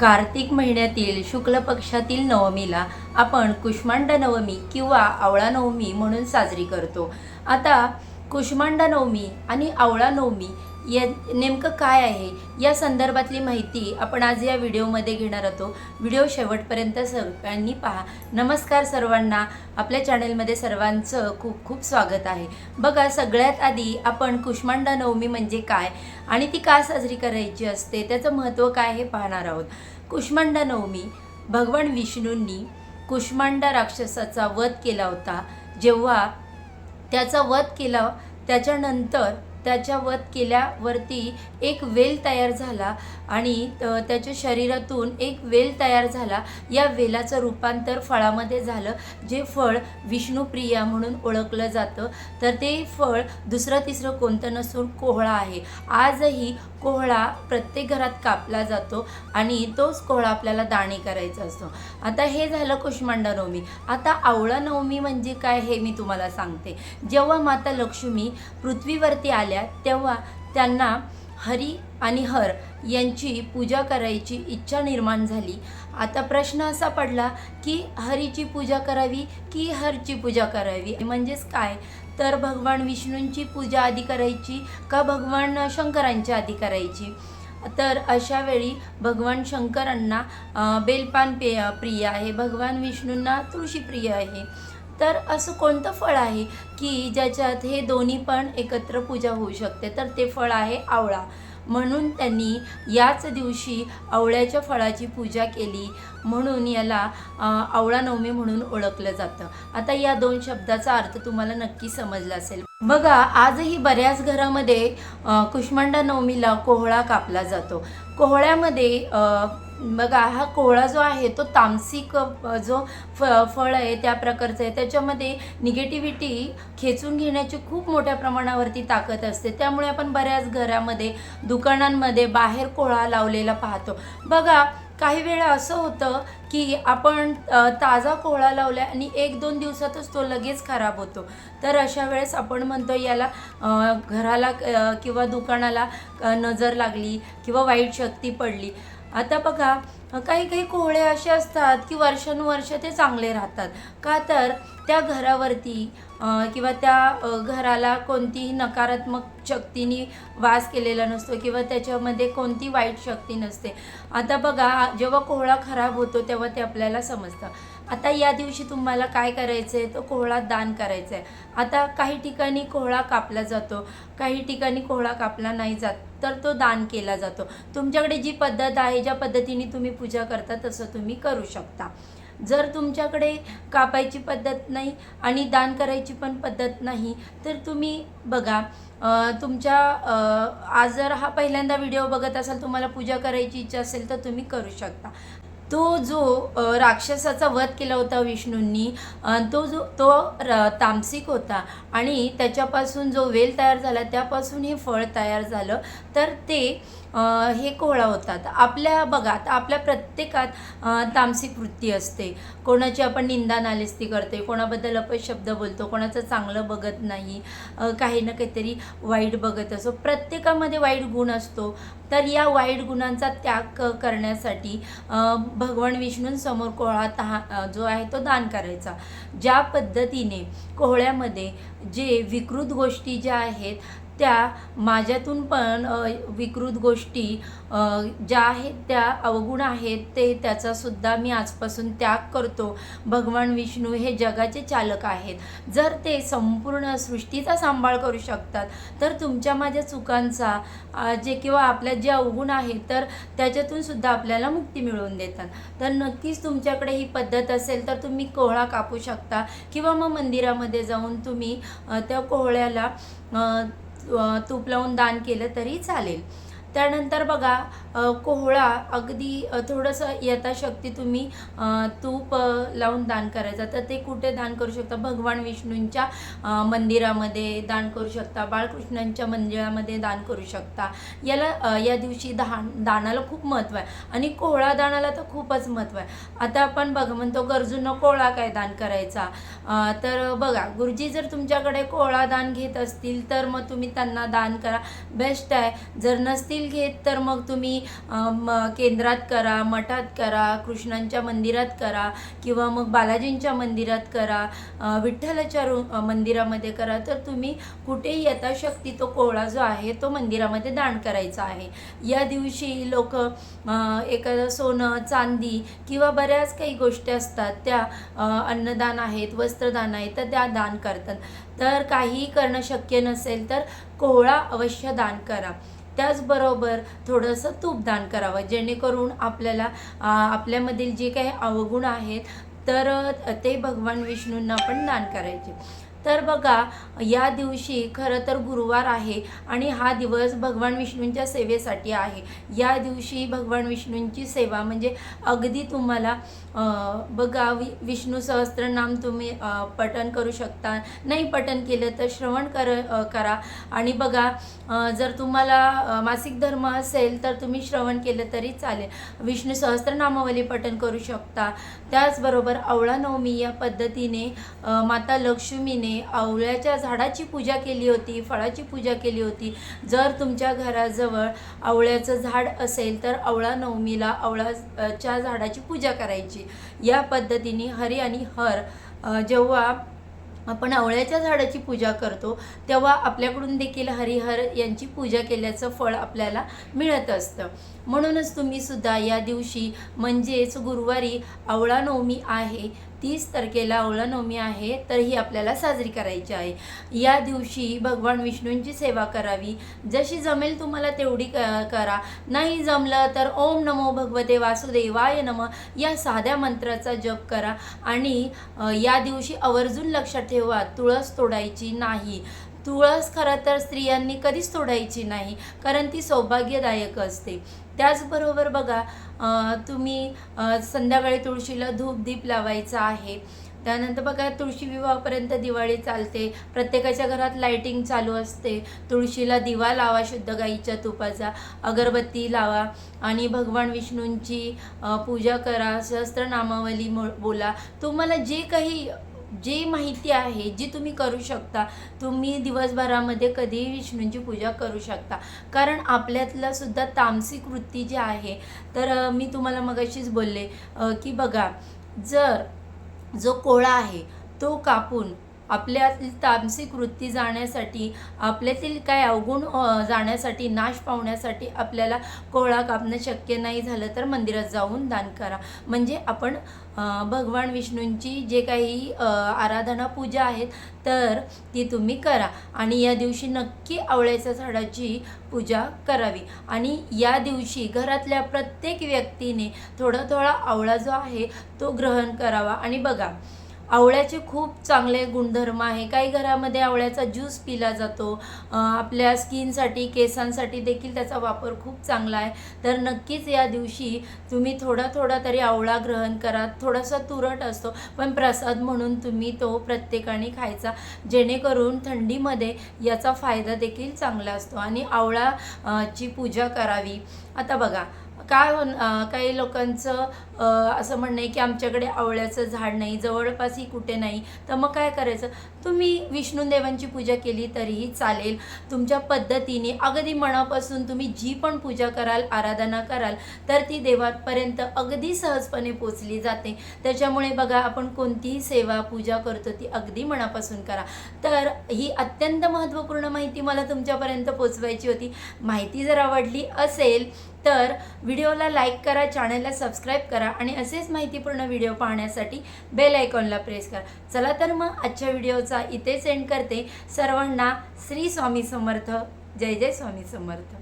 कार्तिक महिन्यातील शुक्ल पक्षातील नवमीला आपण कुष्मांड नवमी किंवा आवळा नवमी म्हणून साजरी करतो. आता कुष्मांड नवमी आणि आवळा नवमी या नेमकं काय आहे? या संदर्भातली माहिती आपण आज या व्हिडिओमध्ये घेणार आहोत. व्हिडिओ शेवटपर्यंत सर्वांनी पहा. नमस्कार सर्वांना. आपल्या चॅनलमध्ये सर्वांचं खूप खूप स्वागत आहे. बघा सगळ्यात आधी आपण कुष्मांड नवमी म्हणजे काय आणि ती का साजरी करायची असते? त्याचं महत्त्व काय हे पाहणार आहोत. कुष्मांडा नवमी भगवान विष्णूंनी कुष्मांड राक्षसाचा वध केला होता. जेव्हा त्याचा वध केला त्याच्यानंतर त्याच्या वध केल्यावरती एक वेल तयार झाला आणि त्याच्या शरीरातून एक वेल तयार झाला. या वेलाचं रूपांतर फळामध्ये झालं जे फळ विष्णुप्रिया म्हणून ओळखलं जातं. तर ते फळ दुसरं तिसरं कोणतं नसून कोहळा आहे. आजही कोहळा प्रत्येक घरात कापला जातो आणि तोच कोहळा आपल्याला दाणे करायचा असतो. आता हे झालं कुष्मांडा नवमी. आता आवळा नवमी म्हणजे काय हे मी तुम्हाला सांगते. जेव्हा माता लक्ष्मी पृथ्वीवरती आली आल्या तेव्हा त्यांना हरी आणि हर यांची पूजा करायची इच्छा निर्माण झाली. आता प्रश्न असा पडला की हरीची पूजा करावी की हरची पूजा करावी? म्हणजेच काय? तर भगवान विष्णूंची पूजा आधी करायची का भगवान शंकरांची आधी करायची? तर अशा वेळी भगवान शंकरांना बेलपान पे प्रिय आहे. भगवान विष्णूंना तुळशी प्रिय आहे. तर असं कोणतं फळ आहे की ज्याच्यात हे दोन्ही पण एकत्र पूजा होऊ शकते? तर ते फळ आहे आवळा. म्हणून त्यांनी याच दिवशी आवळ्याच्या फळाची पूजा केली. म्हणून याला आवळा नवमी म्हणून ओळखलं जातं. आता या दोन शब्दाचा अर्थ तुम्हाला नक्की समजला असेल. बघा आजही बऱ्याच घरामध्ये कुष्मांडा नवमीला कोहळा कापला जातो. कोहळ्यामध्ये अं, बघा हा कोहळा जो आहे तो तामसिक जो फ फळ आहे त्या प्रकारचं आहे. त्याच्यामध्ये निगेटिव्हिटी खेचून घेण्याची खूप मोठ्या प्रमाणावरती ताकद असते. त्यामुळे आपण बऱ्याच घरामध्ये दुकानांमध्ये बाहेर कोहळा लावलेला पाहतो. बघा काही वेळा असं होतं की आपण ताजा कोहळा लावला आणि एक दोन दिवसातच तो लगेच खराब होतो. तर अशा वेळेस आपण म्हणतो याला घराला किंवा दुकानाला नजर लागली किंवा वाईट शक्ती पडली. आता बघा काही काही कोहळे असे असतात की वर्षानुवर्ष ते चांगले राहतात. का तर त्या घरावरती किंवा त्या घराला कोणतीही नकारात्मक शक्तीने वास केलेला नसतो किंवा त्याच्यामध्ये कोणती वाईट शक्ती नसते. आता बघा जेव्हा कोहळा खराब होतो तेव्हा ते आपल्याला समजतं. आता या दिवशी तुम्हाला काय करायचं आहे तो कोहळा दान करायचा आहे आता काही ठिकाणी कोहळा कापला जातो काही ठिकाणी कोहळा कापला नाही जात. तर तो दान केला जातो. तुमच्याकडे जी पद्धत आहे ज्या पद्धतीने तुम्ही पूजा करता तसं तुम्ही करू शकता. जर तुमच्याकडे कापायची पद्धत नाही आणि दान करायची पण पद्धत नाही तर तुम्ही बघा तुमच्या आज जर हा पहिल्यांदा व्हिडिओ बघत असाल तुम्हाला पूजा करायची इच्छा असेल तर तुम्ही करू शकता. तो जो राक्षसाचा वध केला होता विष्णूंनी तो जो तो र तामसिक होता आणि त्याच्यापासून जो वेल तयार झाला त्यापासून हे फळ तयार झालं. तर ते हे कोहळा होतात. आपल्या बघात आपल्या प्रत्येकात तामसिक वृत्ती असते. कोणाची आपण निंदा नालिस्ती करते कोणाबद्दल अपशब्द बोलतो कोणाचं चांगलं बघत नाही काही ना काहीतरी वाईट बघत असो. प्रत्येकामध्ये वाईट गुण असतो. तर या वाईट गुणांचा त्याग करण्यासाठी भगवान विष्णूंसमोर कोहळा तहा जो आहे तो दान करायचा. ज्या पद्धतीने कोहळ्यामध्ये जे विकृत गोष्टी ज्या आहेत त्या माझ्यातून पण विकृत गोष्टी ज्या आहेत त्या अवगुण आहेत ते त्याचासुद्धा मी आजपासून त्याग करतो. भगवान विष्णू हे जगाचे चालक आहेत. जर ते संपूर्ण सृष्टीचा सांभाळ करू शकतात तर तुमच्या माझ्या चुकांचा जे किंवा आपल्या जे अवगुण आहेत तर त्याच्यातून सुद्धा आपल्याला मुक्ती मिळवून देतात. तर नक्कीच तुमच्याकडे ही पद्धत असेल तर तुम्ही कोहळा कापू शकता. किंवा मग मंदिरामध्ये जाऊन तुम्ही त्या कोहळ्याला तूप लावून दान केलं तरी चालेल. त्यानंतर बघा कोहळा अगदी थोडंसं यथाशक्ती तुम्ही तूप लावून दान करायचा. तर ते कुठे दान करू शकता? भगवान विष्णूंच्या मंदिरामध्ये दान करू शकता. बाळकृष्णांच्या मंदिरामध्ये दान करू शकता. याला या दिवशी दान दानाला खूप महत्त्व आहे. आणि कोहळा दानाला तर खूपच महत्त्व आहे. आता आपण बघ म्हणतो गरजूंना कोहळा काय दान करायचा? तर बघा गुरुजी जर तुमच्याकडे कोहळा दान घेत असतील तर मग तुम्ही त्यांना दान करा. बेस्ट आहे. जर नसतील नसतील घेत तर मग तुम्ही केंद्रात करा मठात करा कृष्णांच्या मंदिरात करा किंवा मग बालाजींच्या मंदिरात करा विठ्ठलाच्या रू मंदिरामध्ये करा तर तुम्ही कुठेही यथाशक्ती तो कोवळा जो आहे तो मंदिरामध्ये दान करायचा आहे. या दिवशी लोक एखादं सोनं चांदी किंवा बऱ्याच काही गोष्टी असतात त्या अन्नदान आहेत वस्त्रदान आहेत तर त्या दान करतात. तर काहीही करणं शक्य नसेल तर कोहळा अवश्य दान करा. त्याचबरोबर थोडंसं तूप दान करावं जेणेकरून आपल्याला आपल्यामधील जे काही अवगुण आहेत तर ते भगवान विष्णूंना पण दान करायचे. तर बघा या दिवशी खरं तर गुरुवार आहे आणि हा दिवस भगवान विष्णूंच्या सेवेसाठी आहे. या दिवशी भगवान विष्णूंची सेवा म्हणजे अगदी तुम्हाला बघा वि विष्णू सहस्त्रनाम तुम्ही पठन करू शकता. नाही पठन केलं तर श्रवण कर करा. आणि बघा जर तुम्हाला मासिक धर्म असेल तर तुम्ही श्रवण केलं तरी चालेल. विष्णू सहस्त्रनामावली पठन करू शकता. त्याचबरोबर आवळा नवमी या पद्धतीने माता लक्ष्मीने आवळ्याच्या झाडाची पूजा केली होती फळाची पूजा केली होती. जर तुमच्या घराजवळ आवळ्याचं झाड असेल तर आवळा नवमीला आवळाच्या झाडाची पूजा करायची. या पद्धतीने हरी आणि हर जेव्हा आपण आवळ्याच्या झाडाची पूजा करतो तेव्हा आपल्याकडून देखील हरिहर यांची पूजा केल्याचं फळ आपल्याला मिळत असतं. म्हणूनच तुम्ही सुद्धा या दिवशी म्हणजेच गुरुवारी आवळा नवमी आहे तीस तारखेला ओळनवमी आहे तर ही आपल्याला साजरी करायची आहे. या दिवशी भगवान विष्णूंची सेवा करावी. जशी जमेल तुम्हाला तेवढी क- करा. नाही जमलं तर ओम नमो भगवते वासुदेवाय नम या साध्या मंत्राचा जप करा. आणि या दिवशी आवर्जून लक्षात ठेवा तुळस तोडायची नाही. तुळस खरं तर स्त्रियांनी कधीच तोडायची नाही कारण ती सौभाग्यदायक असते. त्याचबरोबर बघा तुम्ही संध्याकाळी तुळशीला धूप दीप लावायचा आहे. त्यानंतर बघा तुळशी विवाहापर्यंत दिवाळी चालते. प्रत्येकाच्या घरात लाईटिंग चालू असते. तुळशीला दिवा लावा शुद्ध गाईच्या तुपाचा अगरबत्ती लावा आणि भगवान विष्णूंची पूजा करा सहस्त्रनामावली मो- बोला. तुम्हाला जे काही जी माहिती आहे जी तुम्ही करू शकता तुम्ही दिवसभरामध्ये कधीही विष्णूंची पूजा करू शकता. कारण आपल्यातला सुद्धा तामसिक वृत्ती जी आहे तर मी तुम्हाला मगाशीच बोलले की बघा जर जो कोळा आहे तो कापून आपल्यातील तामसिक वृत्ती जाण्यासाठी आपल्यातील काय अवगुण जाण्यासाठी नाश पावण्यासाठी आपल्याला कोळा कापणं शक्य नाही झालं तर मंदिरात जाऊन दान करा. म्हणजे आपण भगवान विष्णूंची जे काही आराधना पूजा आहेत तर ती तुम्ही करा. आणि या दिवशी नक्की आवळ्याच्या झाडाची पूजा करावी. आणि या दिवशी घरातल्या प्रत्येक व्यक्तीने थोडा थोडा आवळा जो आहे तो ग्रहण करावा. आणि बघा आवळ्याचे खूप चांगले गुणधर्म आहे. काही घरामध्ये आवळ्याचा ज्यूस पिला जातो. आपल्या स्किनसाठी केसांसाठी देखील त्याचा वापर खूप चांगला आहे. तर नक्कीच या दिवशी तुम्ही थोडा थोडा तरी आवळा ग्रहण करा. थोडासा तुरट असतो पण प्रसाद म्हणून तुम्ही तो प्रत्येकाने खायचा. जेणेकरून थंडीमध्ये याचा फायदा देखील चांगला असतो. आणि आवळा ची पूजा करावी. आता बघा काय होन काही लोकांचं असं म्हणणं आहे की आमच्याकडे आवळ्याचं झाड नाही जवळपासही कुठे नाही. तर मग काय करायचं? तुम्ही विष्णूदेवांची पूजा केली तरीही चालेल. तुमच्या पद्धतीने अगदी मनापासून तुम्ही जी पण पूजा कराल आराधना कराल तर ती देवापर्यंत अगदी सहजपणे पोचली जाते. त्याच्यामुळे बघा आपण कोणतीही सेवा पूजा करतो ती अगदी मनापासून करा. तर ही अत्यंत महत्त्वपूर्ण माहिती मला तुमच्यापर्यंत पोचवायची होती. माहिती जर आवडली असेल तर व्हिडिओला लाईक करा चॅनलला सबस्क्राईब करा आणि असेच माहितीपूर्ण व्हिडिओ पाहण्यासाठी बेल आयकॉनला प्रेस करा. चला तर मग आजच्या व्हिडिओचा इथे सेंड करते. सर्वांना श्री स्वामी समर्थ. जय जय स्वामी समर्थ.